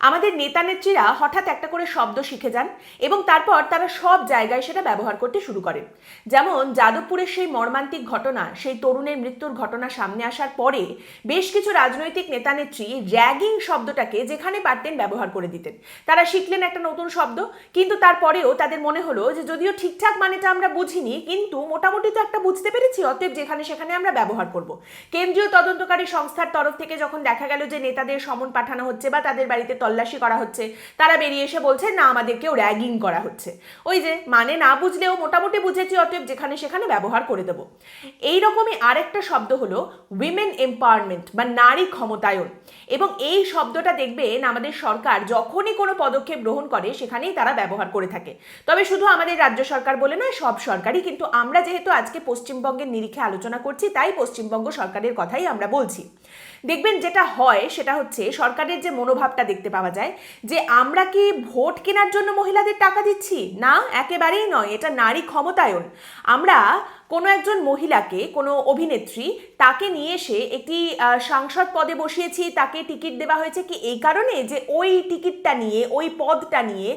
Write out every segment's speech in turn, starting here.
আমাদের নেতা নেত্রীরা হঠাৎ একটা করে শব্দ শিখে যান এবং তারপর তারা সব জায়গায় সেটা ব্যবহার করতে শুরু করেন। যেমন যাদবপুরের সেই মর্মান্তিক ঘটনা, সেই তরুণের মৃত্যুর ঘটনা সামনে আসার পরে বেশ কিছু রাজনৈতিক নেতা নেত্রী র্যাগিং শব্দটাকে যেখানে পারতেন ব্যবহার করে দিতেন। তারা শিখলেন একটা নতুন শব্দ, কিন্তু তারপরেও তাদের মনে হলো যে যদিও ঠিকঠাক মানেটা আমরা বুঝিনি, কিন্তু মোটামুটি তো একটা বুঝতে পেরেছি, অতএব যেখানে সেখানে আমরা ব্যবহার করব। কেন্দ্রীয় তদন্তকারী সংস্থার তরফ থেকে যখন দেখা গেল যে নেতাদের সমন পাঠানো হচ্ছে বা তাদের বাড়িতে তল্লাশি করা হচ্ছে। তারা বেরিয়ে এসে বলছে, না, আমাদেরকেও র্যাগিং করা হচ্ছে। ওই যে মানে না বুঝলেও মোটামুটি বুঝেছি, অতএব যেখানে সেখানে ব্যবহার করে দেবো। এইরকমই আরেকটা শব্দ হলো উইমেন এম্পাওয়ারমেন্ট বা নারী ক্ষমতায়ন। এবং এই শব্দটা দেখবেন, আমাদের সরকার যখনই কোনো পদক্ষেপ গ্রহণ করে, সেখানেই তারা ব্যবহার করে থাকে। তবে শুধু আমাদের রাজ্য সরকার বলে নয়, সব সরকারই কিন্তু আমরা যেহেতু আজকে পশ্চিমবঙ্গের নিরিখে আলোচনা করছি, তাই পশ্চিমবঙ্গ সরকারের কথাই আমরা বলছি। দেখবেন যেটা হয়, সেটা হচ্ছে সরকারের যে মনোভাবটা দেখতে পাওয়া যায়, যে আমরা কি ভোট কেনার জন্য মহিলাদের টাকা দিচ্ছি? না, একেবারেই নয়, এটা নারী ক্ষমতায়ন। আমরা কোনো একজন মহিলাকে, কোনো অভিনেত্রী তাকে নিয়ে এসে একটি সাংসদ পদে বসিয়েছি, তাকে টিকিট দেওয়া হয়েছে কি এই কারণে যে ওই টিকিটটা নিয়ে, ওই পদটা নিয়ে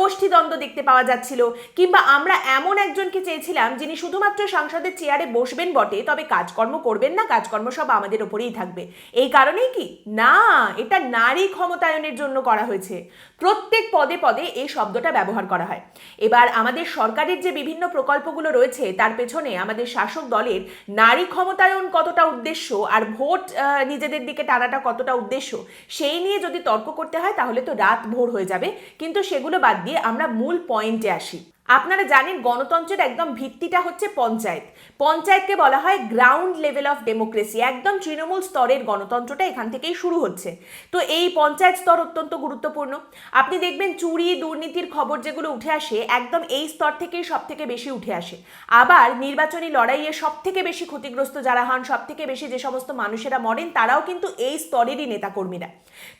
গোষ্ঠীদ্বন্দ্ব দেখতে পাওয়া যাচ্ছিল? কিংবা আমরা এমন একজনকে চেয়েছিলাম যিনি শুধুমাত্র সাংসদের চেয়ারে বসবেন বটে, তবে কাজকর্ম করবেন না, কাজকর্ম সব আমাদের ওপরেই থাকবে। এই কারণেই কি? না, এটা নারী ক্ষমতায়নের জন্য করা হয়েছে। প্রত্যেক পদে পদে এই শব্দটা ব্যবহার করা হয়। এবার আমাদের সরকারের যে বিভিন্ন প্রকল্পগুলো রয়েছে, তার পেছনে আমাদের শাসক দলের নারী ক্ষমতায়ন কতটা উদ্দেশ্য আর ভোট নিজেদের দিকে টানাটা কতটা উদ্দেশ্য, সেই নিয়ে যদি তর্ক করতে হয় তাহলে তো রাত ভোর হয়ে যাবে। কিন্তু সেগুলো বাদ দিয়ে আমরা মূল পয়েন্টে আসি। আপনারা জানেন গণতন্ত্রের একদম ভিত্তিটা হচ্ছে পঞ্চায়েত। পঞ্চায়েতকে বলা হয় গ্রাউন্ড লেভেল অফ ডেমোক্রেসি একদম তৃণমূল স্তরের গণতন্ত্রটা এখান থেকেই শুরু হচ্ছে। তো এই পঞ্চায়েত স্তর অত্যন্ত গুরুত্বপূর্ণ। আপনি দেখবেন চুরি, দুর্নীতির খবর যেগুলো উঠে আসে, একদম এই স্তর থেকেই সব থেকে বেশি উঠে আসে। আবার নির্বাচনী লড়াইয়ে সব থেকে বেশি ক্ষতিগ্রস্ত যারা হন সব থেকে বেশি যে সমস্ত মানুষেরা মরেন, তারাও কিন্তু এই স্তরেরই নেতাকর্মীরা।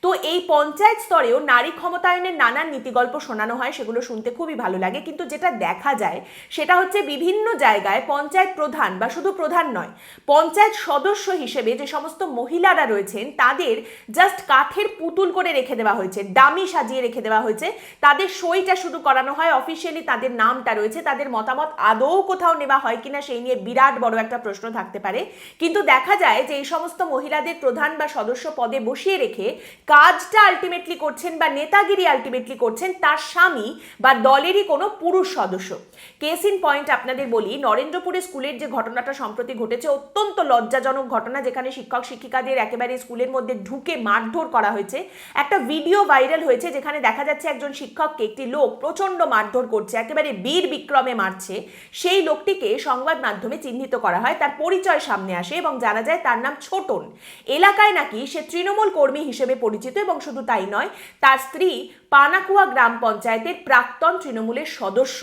তো এই পঞ্চায়েত স্তরেও নারী ক্ষমতায়নের নানান নীতিগল্প শোনানো হয়, সেগুলো শুনতে খুবই ভালো লাগে। কিন্তু যেটা দেখা যায়, সেটা হচ্ছে বিভিন্ন জায়গায় পঞ্চায়েত প্রধান বা শুধু প্রধান নয়, পঞ্চায়েত সদস্য হিসেবে যে সমস্ত মহিলারা রয়েছেন, তাদের জাস্ট কাঠের পুতুল করে রেখে দেওয়া হয়েছে ডামি সাজিয়ে রেখে দেওয়া হয়েছে। তাদের সইটা শুধু করানো হয় অফিসিয়ালি তাদের নামটা রয়েছে, তাদের মতামত আদৌ কোথাও নেওয়া হয় কিনা সেই নিয়ে বিরাট বড় একটা প্রশ্ন থাকতে পারে। কিন্তু দেখা যায় যে এই সমস্ত মহিলাদের প্রধান বা সদস্য পদে বসিয়ে রেখে কাজটা আলটিমেটলি করছেন বা নেতাগিরি আলটিমেটলি করছেন, তার স্বামী বা দলেরই কোনো পুরুষ সদস্য। কেস ইন পয়েন্ট আপনাদের বলি, নরেন্দ্রপুরে স্কুলের যে ঘটনাটা সম্প্রতি ঘটেছে, অত্যন্ত লজ্জাজনক ঘটনা, যেখানে শিক্ষক, শিক্ষিকাদের একেবারে স্কুলের মধ্যে ঢুকে মারধর করা হয়েছে। একটা ভিডিও ভাইরাল হয়েছে, যেখানে দেখা যাচ্ছে একজন শিক্ষককে একটি লোক প্রচণ্ড মারধর করছে, একেবারে বীর বিক্রমে মারছে। সেই লোকটিকে সংবাদ মাধ্যমে চিহ্নিত করা হয়, তার পরিচয় সামনে আসে এবং জানা যায় তার নাম ছোটন। এলাকায় নাকি সে তৃণমূল কর্মী হিসেবে পরিচিত এবং শুধু তাই নয়, তার স্ত্রী পানাকুয়া গ্রাম পঞ্চায়েতের প্রাক্তন তৃণমূলের সদস্য।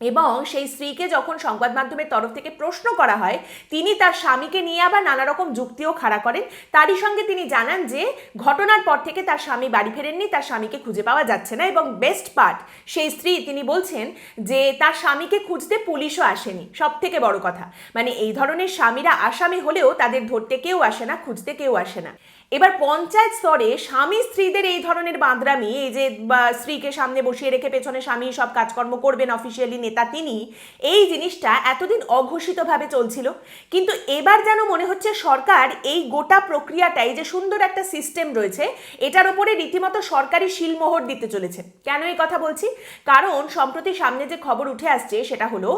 এবং সেই স্ত্রীকে যখন সংবাদ মাধ্যমের তরফ থেকে প্রশ্ন করা হয়, তিনি তার স্বামীকে নিয়ে আবার নানা রকম যুক্তিও খাড়া করেন। তারই সঙ্গে তিনি জানান যে, ঘটনার পর থেকে তার স্বামী বাড়ি ফেরেননি, তার স্বামীকে খুঁজে পাওয়া যাচ্ছে না এবং বেস্ট পার্ট, সেই স্ত্রী, তিনি বলছেন যে, তার স্বামীকে খুঁজতে পুলিশও আসেনি। সব থেকে বড় কথা মানে এই ধরনের স্বামীরা আসামি হলেও তাদের ধরতে কেউ আসে না, খুঁজতে কেউ আসে না। এবার পঞ্চায়েত স্তরে স্বামী স্ত্রীদের এই ধরনের বাঁদরামি, এই যে স্ত্রীকে সামনে বসিয়ে রেখে পেছনে স্বামী সব কাজকর্ম করবেন অফিসিয়ালি নেতা তিনি, এই জিনিসটা এতদিন অঘোষিতভাবে চলছিল। কিন্তু এবার যেন মনে হচ্ছে সরকার এই গোটা প্রক্রিয়াটাই যে সুন্দর একটা সিস্টেম রয়েছে, এটার উপরে রীতিমতো সরকারি শিলমোহর দিতে চলেছে। কেন এই কথা বলছি? কারণ সম্প্রতি সামনে যে খবর উঠে আসছে, সেটা হলো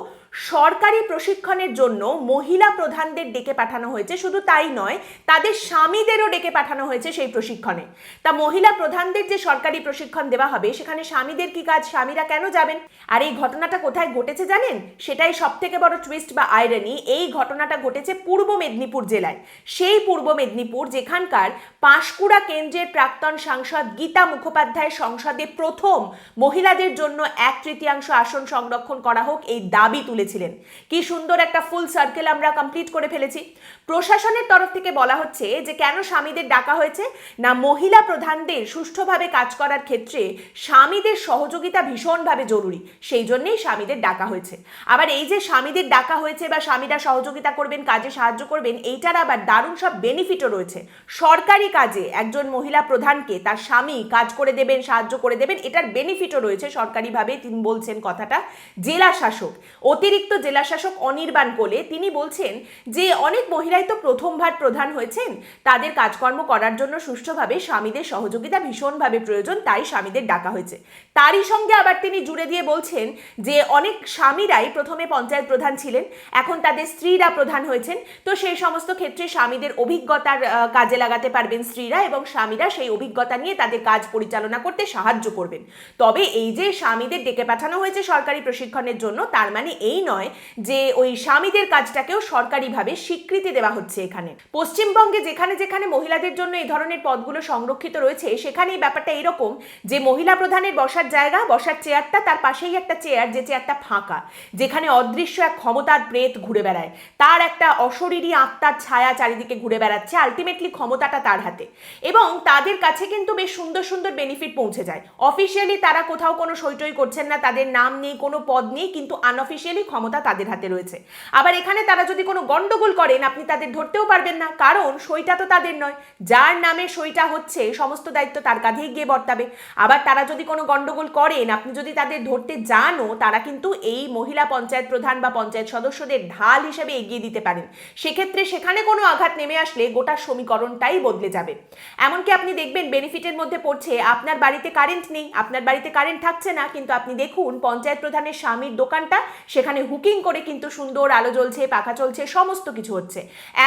সরকারি প্রশিক্ষণের জন্য মহিলা প্রধানদের ডেকে পাঠানো হয়েছে। শুধু তাই নয়, তাদের স্বামীদেরও ডেকে পাঠানো হয়েছে সেই প্রশিক্ষণে। তা মহিলা প্রধানদের যে সরকারি প্রশিক্ষণ দেওয়া হবে, সেখানে স্বামীদের কি কাজ, স্বামীরা কেন যাবেন? আর এই ঘটনাটা কোথায় ঘটেছে জানেন? সেটাই সব থেকে বড় টুইস্ট বা আয়রনি এই ঘটনাটা ঘটেছে পূর্ব মেদিনীপুর জেলায়। সেই পূর্ব মেদিনীপুর যেখানকার পাঁশকুড়া কেন্দ্রের প্রাক্তন সাংসদ গীতা মুখোপাধ্যায় সংসদে প্রথম মহিলাদের জন্য এক তৃতীয়াংশ আসন সংরক্ষণ করা হোক এই দাবি তুলেছিলেন। কি সুন্দর একটা ফুল সার্কেল আমরা কমপ্লিট করে ফেলেছি। প্রশাসনের তরফ থেকে বলা হচ্ছে যে কেন স্বামীদের ডাকা হয়েছে, না মহিলা প্রধানদের সুষ্ঠুভাবে কাজ করার ক্ষেত্রে স্বামীদের সহযোগিতা ভীষণভাবে জরুরি, সেই জন্যেই স্বামীদের ডাকা হয়েছে। আবার এই যে স্বামীদের ডাকা হয়েছে বা স্বামীরা সহযোগিতা করবেন, কাজে সাহায্য করবেন, এইটার আবার দারুণ সব বেনিফিটও রয়েছে। সরকারি কাজে একজন মহিলা প্রধানকে তার স্বামী কাজ করে দেবেন, সাহায্য করে দেবেন, এটার বেনিফিটও রয়েছে সরকারিভাবে, তিনি বলছেন কথাটা। জেলা শাসক, অতিরিক্ত জেলা শাসক অনির্বাণ কোলে তিনি বলছেন যে, অনেক মহিলাই তো প্রথমবার প্রধান হয়েছেন, তাদের কাজকর্ম করার জন্য সুষ্ঠুভাবে স্বামীদের সহযোগিতা ভীষণভাবে প্রয়োজন, তাই স্বামীদের ডাকা হয়েছে। তারই সঙ্গে আবার তিনি জুড়ে দিয়ে বলছেন যে, অনেক স্বামীরাই প্রথমে পঞ্চায়েত প্রধান ছিলেন, এখন তাদের স্ত্রীরা প্রধান হয়েছেন। তো সেই সমস্ত ক্ষেত্রে স্বামীদের অভিজ্ঞতার কাজে লাগাতে পারবেন স্ত্রীরা এবং স্বামীরা সেই অভিজ্ঞতা নিয়ে তাদের কাজ পরিচালনা করতে সাহায্য করবেন। তবে এই যে স্বামীদের ডেকে পাঠানো হয়েছে সরকারি প্রশিক্ষণের জন্য, তার মানে এই নয় যে, ওই স্বামীদের কাজটাকেও সরকারিভাবে স্বীকৃতি দেওয়া হচ্ছে এখানে। পশ্চিমবঙ্গে যেখানে যেখানে মহিলাদের জন্য এই ধরনের পদগুলো সংরক্ষিত রয়েছে। সেখানে এই ব্যাপারটা এরকম যে মহিলা প্রধানের বসার জায়গা, বসার চেয়ারটা তার পাশেই একটা চেয়ার, যে চেয়ারটা ফাঁকা, যেখানে অদৃশ্য এক ক্ষমতার প্রেত ঘুরে বেড়ায়। তার একটা অশরীরী আত্মার ছায়া চারিদিকে ঘুরে বেড়াচ্ছে আলটিমেটলি ক্ষমতাটা তার হাতে। এবং তাদের কাছে কিন্তু বেশ সুন্দর সুন্দর বেনিফিট পৌঁছে যায়। অফিসিয়ালি তারা কোথাও কোনো সইটই করছেন না, তাদের নাম নেই, কোনো পদ নেই, কিন্তু আনঅফিসিয়ালি ক্ষমতা তাদের হাতে রয়েছে। আবার এখানে তারা যদি কোনো গন্ডগোল করেন, আপনি তাদের ধরতেও পারবেন না, কারণ সইটা তো তাদের নয়। যার নামে সইটা হচ্ছে সমস্ত দায়িত্ব তার কাঁধেই গিয়ে বর্তাবে। আবার তারা যদি কোনো গন্ডগোল করেন, আপনি যদি তাদের ধরতে যানও তারা কিন্তু এই মহিলা পঞ্চায়েত প্রধান বা পঞ্চায়েত সদস্যদের ঢাল হিসেবে এগিয়ে দিতে পারেন। সেক্ষেত্রে সেখানে কোনো আঘাত নেমে আসলে গোটা সমীকরণটাই বদলে যাবে। এমনকি আপনি দেখবেন বেনিফিটের মধ্যে পড়ছে, আপনার বাড়িতে কারেন্ট নেই, আপনার বাড়িতে কারেন্ট থাকছে না, কিন্তু আপনি দেখুন, পঞ্চায়েত প্রধানের স্বামীর দোকানটা সেখানে হুকিং করে কিন্তু সুন্দর আলো জ্বলছে, পাখা চলছে, সমস্ত কিছু হচ্ছে।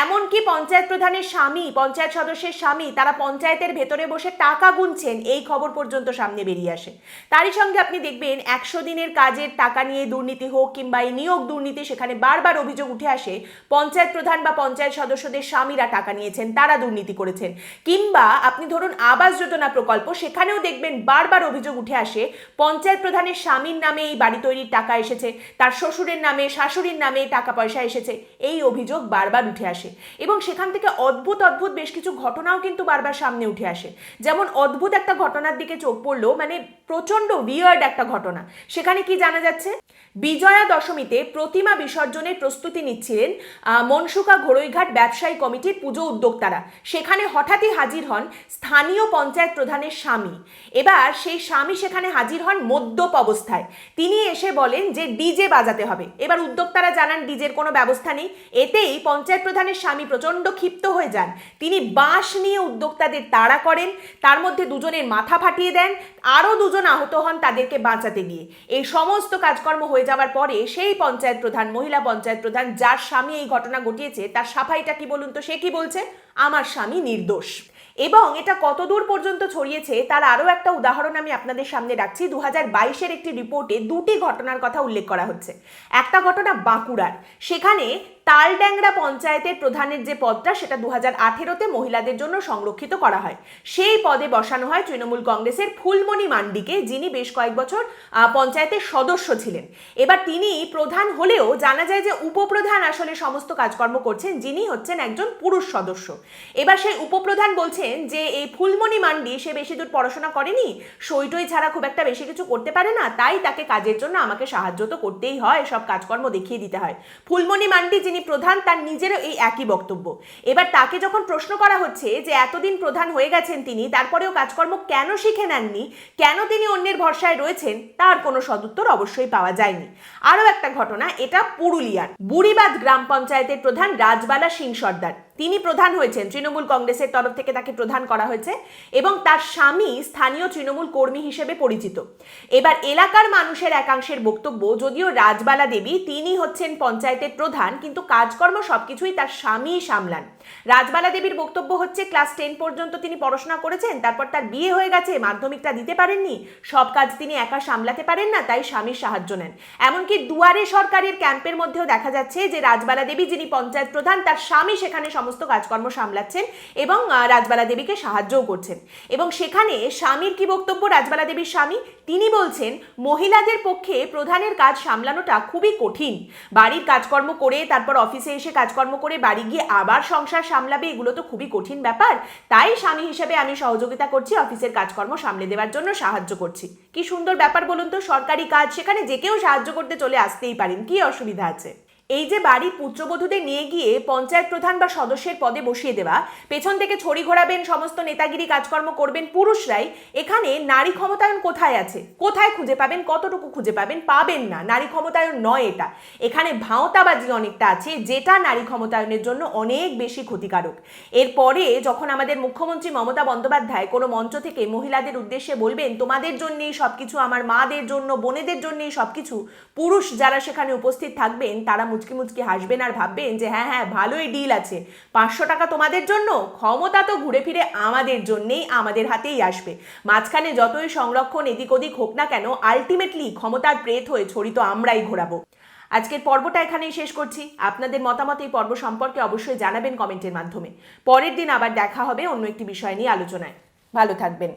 এমনকি পঞ্চায়েত প্রধানের স্বামী, পঞ্চায়েত সদস্যের স্বামী তারা পঞ্চায়েতের ভেতরে বসে টাকা গুনছেন, এই খবর পর্যন্ত সামনে বেরিয়ে আসে। তারই সঙ্গে আপনি দেখবেন একশো দিনের কাজের টাকা নিয়ে দুর্নীতি হোক কিংবা এই নিয়োগ দুর্নীতি সেখানে বারবার অভিযোগ উঠে আসে, পঞ্চায়েত প্রধান বা পঞ্চায়েত সদস্যদের স্বামীরা টাকা নিয়েছেন, তারা দুর্নীতি করেছেন। কিংবা আপনি ধরুন আবাস যোজনা প্রকল্প, সেখানেও দেখবেন বারবার অভিযোগ উঠে আসে, পঞ্চায়েত প্রধানের স্বামীর নামে এই বাড়ি তৈরির টাকা এসেছে, তার শ্বশুরের নামে, শাশুড়ির নামে টাকা পয়সা এসেছে, এই অভিযোগ বারবার উঠে আসে। এবং সেখান থেকে অদ্ভুত অদ্ভুত বেশ কিছু ঘটনাও কিন্তু বারবার সামনে উঠে আসে। যেমন অদ্ভুত একটা ঘটনার দিকে চোখ পড়ল মানে প্রচণ্ড উইয়ার্ড একটা ঘটনা। সেখানে কি জানা যাচ্ছে? বিজয়া দশমীতে প্রতিমা বিসর্জনের প্রস্তুতি নিচ্ছিলেন মনসুকা ঘড়ইঘাট ব্যবসায়ী কমিটির পুজো উদ্যোক্তারা। সেখানে হঠাৎই হাজির হন স্থানীয় পঞ্চায়েত প্রধানের স্বামী। এবার সেই স্বামী সেখানে হাজির হন মদ্যপ অবস্থায়। তিনি এসে বলেন যে, ডিজে বাজাতে হবে। এবার উদ্যোক্তারা জানান, ডিজের কোনো ব্যবস্থা নেই। এতেই পঞ্চায়েত প্রধানের স্বামী প্রচণ্ড ক্ষিপ্ত হয়ে যান। তিনি বাঁশ নিয়ে উদ্যোক্তাদের তাড়া করেন, তার মধ্যে দুজনের মাথা ফাটিয়ে দেন, আরও দুজন আহত হন তাদেরকে বাঁচাতে গিয়ে। এই সমস্ত কাজকর্ম হয়ে যাওয়ার পরে সেই পঞ্চায়েত প্রধান, মহিলা পঞ্চায়েত প্রধান যার স্বামী এই ঘটনা ঘটিয়েছে, তার সাফাইটা কি বলুন তো? সে কি বলছে? আমার স্বামী নির্দোষ। এবং এটা কতদূর পর্যন্ত ছড়িয়েছে তার আরও একটা উদাহরণ আমি আপনাদের সামনে রাখছি। দু হাজার বাইশের একটি রিপোর্টে দুটি ঘটনার কথা উল্লেখ করা হচ্ছে। একটা ঘটনা বাঁকুড়ার। সেখানে তালড্যাংরা পঞ্চায়েতের প্রধানের যে পদটা, সেটা দু হাজার আঠেরোতে মহিলাদের জন্য সংরক্ষিত করা হয়। সেই পদে বসানো হয় তৃণমূল কংগ্রেসের ফুলমণি মান্ডিকে, যিনি বেশ কয়েক বছর পঞ্চায়েতের সদস্য ছিলেন। এবার তিনি প্রধান হলেও জানা যায় যে উপপ্রধান আসলে সমস্ত কাজকর্ম করছেন, যিনি হচ্ছেন একজন পুরুষ সদস্য। এবার সেই উপপ্রধান বলছেন যে, এই ফুলমণি মান্ডি, সে বেশি দূর পড়াশোনা করেনি সইটই ছাড়া খুব একটা বেশি কিছু করতে পারে না, তাই তাকে কাজের জন্য আমাকে সাহায্য তো করতেই হয়, সব কাজকর্ম দেখিয়ে দিতে হয়। ফুলমণি মান্ডি, যিনি প্রধান, তার নিজেরও এই একই বক্তব্য। এবার তাকে যখন প্রশ্ন করা হচ্ছে যে এতদিন প্রধান হয়ে গেছেন তিনি, তারপরেও কাজকর্ম কেন শিখে নেননি, কেন তিনি অন্যের ভরসায় রয়েছেন, তার কোনো সদুত্তর অবশ্যই পাওয়া যায়নি। আরও একটা ঘটনা, এটা পুরুলিয়ার। বুড়িবাদ গ্রাম পঞ্চায়েতের প্রধান রাজবালা সিং সর্দার। তিনি প্রধান হয়েছেন, তৃণমূল কংগ্রেসের তরফ থেকে তাকে প্রধান করা হয়েছে এবং তার স্বামী স্থানীয় তৃণমূল কর্মী হিসেবে পরিচিত। এবার এলাকার মানুষের একাংশের বক্তব্য, যদিও রাজবালা দেবী তিনি হচ্ছেন পঞ্চায়েতের প্রধান, কিন্তু কাজকর্ম সবকিছুই তার স্বামী সামলান। রাজবালা দেবীর বক্তব্য হচ্ছে, ক্লাস টেন পর্যন্ত তিনি পড়াশোনা করেছেন, তারপর তার বিয়ে হয়ে গেছে, মাধ্যমিকটা দিতে পারেননি, সব কাজ তিনি একা সামলাতে পারেন না, তাই স্বামীর সাহায্য নেন। এমনকি দুয়ারে সরকারের ক্যাম্পের মধ্যেও দেখা যাচ্ছে যে রাজবালা দেবী যিনি পঞ্চায়েত প্রধান, তার স্বামী সেখানে সমস্ত সমস্ত কাজকর্ম সামলাচ্ছেন এবং রাজবালা দেবীকে সাহায্যও করছেন। এবং সেখানে স্বামীর কি বক্তব্য? রাজবালা দেবীর স্বামী, তিনি বলছেন, মহিলাদের পক্ষে প্রধানের কাজ সামলানোটা খুবই কঠিন। বাড়ির কাজকর্ম করে, তারপর অফিসে এসে কাজকর্ম করে বাড়ি গিয়ে আবার সংসার সামলাবে, এগুলো তো খুবই কঠিন ব্যাপার। তাই স্বামী হিসেবে আমি সহযোগিতা করছি, অফিসের কাজকর্ম সামলে দেওয়ার জন্য সাহায্য করছি। কি সুন্দর ব্যাপার বলুন তো, সরকারি কাজ সেখানে যে কেউ সাহায্য করতে চলে আসতেই পারেন, কি অসুবিধা আছে? এই যে বাড়ির পুত্রবধূদের নিয়ে গিয়ে পঞ্চায়েত প্রধান বা সদস্যের পদে বসিয়ে দেওয়া, পেছন থেকে ছড়ি ঘোরাবেন, সমস্ত নেতাগিরি কাজকর্ম করবেন, পুরুষরাই, এখানে নারী ক্ষমতায়ন কোথায় আছে? কোথায় খুঁজে পাবেন? কতটুকু খুঁজে পাবেন? পাবেন না। নারী ক্ষমতায়ন নয় এটা। এখানে ভাঁওতাবাজি অনেকটা আছে, যেটা নারী ক্ষমতায়নের জন্য অনেক বেশি ক্ষতিকারক। এরপরে যখন আমাদের মুখ্যমন্ত্রী মমতা বন্দ্যোপাধ্যায় কোনো মঞ্চ থেকে মহিলাদের উদ্দেশ্যে বলবেন, তোমাদের জন্যেই সবকিছু, আমার মাদের জন্য, বোনেদের জন্যেই সবকিছু, পুরুষ যারা সেখানে উপস্থিত থাকবেন, তারা মুচকি মুচকি হাসবেন আর ভাববেন যে হ্যাঁ হ্যাঁ ভালোই ডিল আছে। পাঁচশো টাকা তোমাদের জন্য, ক্ষমতা তো ঘুরে ফিরে আমাদের জন্যেই আমাদের হাতেই আসবে। মাঝখানে যতই সংরক্ষণ এদিক ওদিক হোক না কেন আলটিমেটলি ক্ষমতার প্রেত হয়ে ছড়ি তো আমরাই ঘোরাবো। আজকের পর্বটা এখানেই শেষ করছি। আপনাদের মতামত এই পর্ব সম্পর্কে অবশ্যই জানাবেন কমেন্টের মাধ্যমে। পরের দিন আবার দেখা হবে অন্য একটি বিষয় নিয়ে আলোচনায়। ভালো থাকবেন।